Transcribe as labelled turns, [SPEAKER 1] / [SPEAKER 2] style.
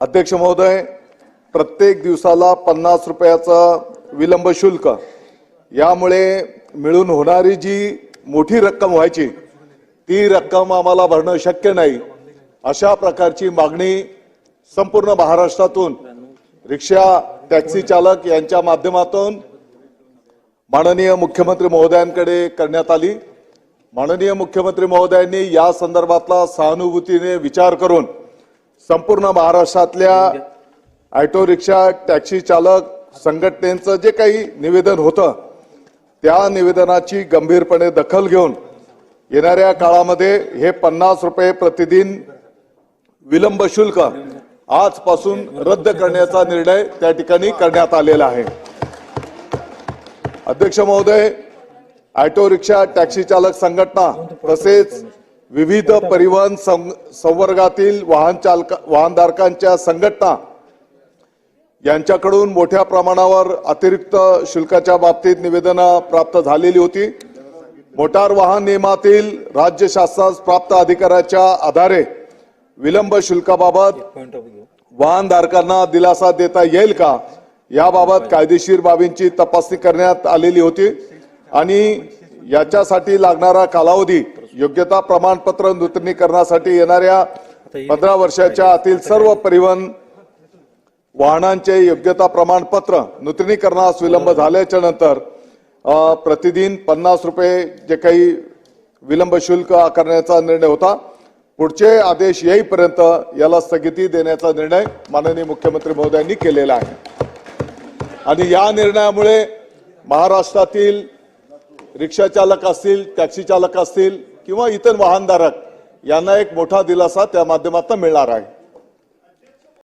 [SPEAKER 1] अध्यक्ष महोदय प्रत्येक दिवसाला पन्नास रुपयाचं विलंब शुल्क यामुळे मिळून होणारी जी मोठी रक्कम व्हायची ती रक्कम आम्हाला भरणं शक्य नाही. अशा प्रकारची मागणी संपूर्ण महाराष्ट्रातून रिक्षा टॅक्सी चालक यांच्या माध्यमातून माननीय मुख्यमंत्री महोदयांकडे करण्यात आली. माननीय मुख्यमंत्री महोदयांनी या संदर्भातला सहानुभूतीने विचार करून संपूर्ण महाराष्ट्रातल्या ऑटो रिक्षा टॅक्सी चालक संघटनेचं जे काही निवेदन होतं त्या निवेदनाची गंभीरपणे दखल घेऊन येणाऱ्या काळामध्ये हे पन्नास रुपये प्रतिदिन विलंब शुल्क आजपासून रद्द करण्याचा निर्णय त्या ठिकाणी करण्यात आलेला आहे. अध्यक्ष महोदय ऑटो रिक्षा टॅक्सी चालक संघटना तसेच विविध परिवहन सं- संवर्गातील वाहन चालक वाहनधारकांच्या संघटना यांच्याकडून मोठ्या प्रमाणावर अतिरिक्त शुल्काच्या बाबतीत निवेदनं प्राप्त झालेली होती. मोटार वाहन नियमातील राज्य शासनास प्राप्त अधिकाराच्या आधारे विलंब शुल्काबाबत वाहनधारकांना दिलासा देता येईल का? याबाबत कायदेशीर बाबींची तपासणी करण्यात आलेली होती. आणि याच्यासाठी लागणारा कालावधी योग्यता प्रमाणपत्र नूतनीकरणासाठी येणाऱ्या पंधरा वर्षाच्या आतील सर्व परिवहन वाहनांचे योग्यता प्रमाणपत्र नूतनीकरणास विलंब झाल्याच्यानंतर प्रतिदिन पन्नास रुपये जे काही विलंब शुल्क आकारण्याचा निर्णय होता. पुढचे आदेश येईपर्यंत याला स्थगिती देण्याचा निर्णय माननीय मुख्यमंत्री महोदयांनी केलेला आहे. आणि या निर्णयामुळे महाराष्ट्रातील रिक्षा चालक असतील टॅक्सी चालक असतील किंवा इतर वाहनधारक यांना एक मोठा दिलासा त्या माध्यमातून मिळणार आहे.